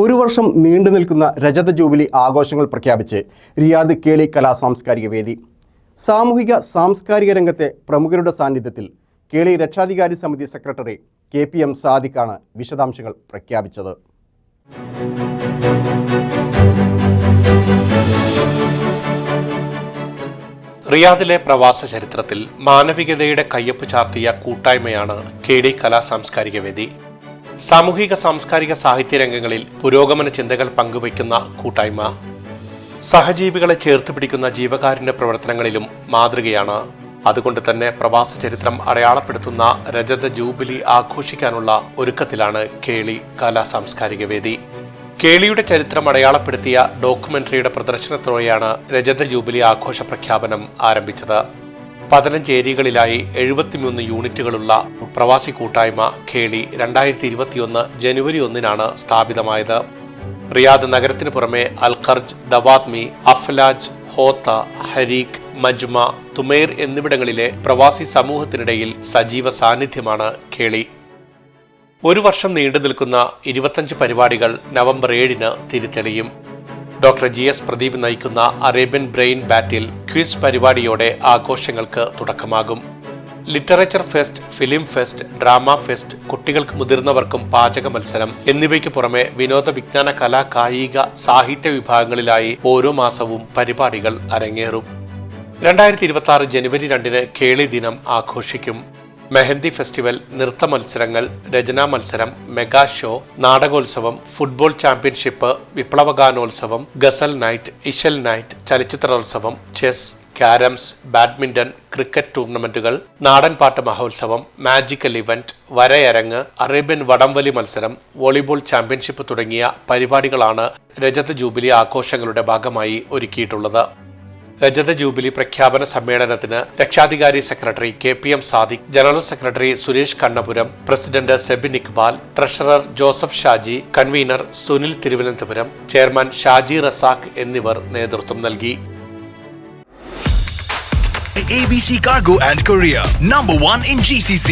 ഒരു വർഷം നീണ്ടു നിൽക്കുന്ന രജത ജൂബിലി ആഘോഷങ്ങൾ പ്രഖ്യാപിച്ച് റിയാദ് കേളി കലാ സാംസ്കാരിക വേദി. സാമൂഹിക സാംസ്കാരിക രംഗത്തെ പ്രമുഖരുടെ സാന്നിധ്യത്തിൽ കേളി രക്ഷാധികാരി സമിതി സെക്രട്ടറി കെ പി എം സാദിഖാണ് വിശദാംശങ്ങൾ പ്രഖ്യാപിച്ചത്. റിയാദിലെ പ്രവാസ ചരിത്രത്തിൽ മാനവികതയുടെ കയ്യൊപ്പ് ചാർത്തിയ കൂട്ടായ്മയാണ് കെ ഡി കലാ സാംസ്കാരിക വേദി. സാമൂഹിക സാംസ്കാരിക സാഹിത്യ രംഗങ്ങളിൽ പുരോഗമന ചിന്തകൾ പങ്കുവയ്ക്കുന്ന കൂട്ടായ്മ. സഹജീവികളെ ചേർത്ത് പിടിക്കുന്ന ജീവകാരുണ്യ പ്രവർത്തനങ്ങളിലും മാതൃകയാണ്. അതുകൊണ്ട് തന്നെ പ്രവാസ ചരിത്രം അടയാളപ്പെടുത്തുന്ന രജത ജൂബിലി ആഘോഷിക്കാനുള്ള ഒരുക്കത്തിലാണ് കേളി കലാ സാംസ്കാരിക വേദി. കേളിയുടെ ചരിത്രം അടയാളപ്പെടുത്തിയ ഡോക്യുമെന്ററിയുടെ പ്രദർശനത്തോടെയാണ് രജത ജൂബിലി ആഘോഷ പ്രഖ്യാപനം ആരംഭിച്ചത്. പതിനഞ്ച് ഏരിയകളിലായി എഴുപത്തിമൂന്ന് യൂണിറ്റുകളുള്ള പ്രവാസി കൂട്ടായ്മ ഖേളി രണ്ടായിരത്തി ഇരുപത്തിയൊന്ന് ജനുവരി ഒന്നിനാണ് സ്ഥാപിതമായത്. റിയാദ് നഗരത്തിന് പുറമെ അൽഖർജ് ദവാത്മി അഫ്ലാജ് ഹോത്ത ഹരീഖ് മജ്മ തുമേർ എന്നിവിടങ്ങളിലെ പ്രവാസി സമൂഹത്തിനിടയിൽ സജീവ സാന്നിധ്യമാണ് കേളി ഒരു വർഷം നീണ്ടു നിൽക്കുന്ന ഇരുപത്തഞ്ച് പരിപാടികൾ നവംബർ ഏഴിന് തിരിതെളിയും. ഡോക്ടർ ജി എസ് പ്രദീപ് നയിക്കുന്ന അറേബ്യൻ ബ്രെയിൻ ബാറ്റിൽ ക്വിസ് പരിപാടിയോടെ ആഘോഷങ്ങൾക്ക് തുടക്കമാകും. Literature fest film fest drama fest കുട്ടികൾക്ക് മുതിർന്നവർക്കും പാചക മത്സരം എന്നിവയ്ക്ക് പുറമെ വിനോദ വിജ്ഞാന കലാ കായിക സാഹിത്യ വിഭാഗങ്ങളിലായി ഓരോ മാസവും പരിപാടികൾ അരങ്ങേറും. രണ്ടായിരത്തി ഇരുപത്തി ആറ് ജനുവരി രണ്ടിന് കേളി ദിനം ആഘോഷിക്കും. മെഹന്തി ഫെസ്റ്റിവൽ നൃത്ത മത്സരങ്ങൾ രചനാ മത്സരം മെഗാ ഷോ നാടകോത്സവം ഫുട്ബോൾ ചാമ്പ്യൻഷിപ്പ് വിപ്ലവഗാനോത്സവം ഗസൽ നൈറ്റ് ഇഷൽ നൈറ്റ് ചലച്ചിത്രോത്സവം ചെസ് ക്യാരംസ് ബാഡ്മിന്റൺ ക്രിക്കറ്റ് ടൂർണമെന്റുകൾ നാടൻപാട്ട് മഹോത്സവം മാജിക്കൽ ഇവന്റ് വരയരങ്ങ് അറേബ്യൻ വടംവലി മത്സരം വോളിബോൾ ചാമ്പ്യൻഷിപ്പ് തുടങ്ങിയ പരിപാടികളാണ് രജത ജൂബിലി ആഘോഷങ്ങളുടെ ഭാഗമായി ഒരുക്കിയിട്ടുള്ളത്. രജത ജൂബിലി പ്രഖ്യാപന സമ്മേളനത്തിന് രക്ഷാധികാരി secretary K P M Sadiq general secretary Suresh Kannapuram president Sebin Iqbal treasurer Joseph Shaji convener Sunil Thiruvananthapuram chairman Shaji Razak എന്നിവർ നേതൃത്വം നൽകി ABC Cargo and Korea, number one in GCC.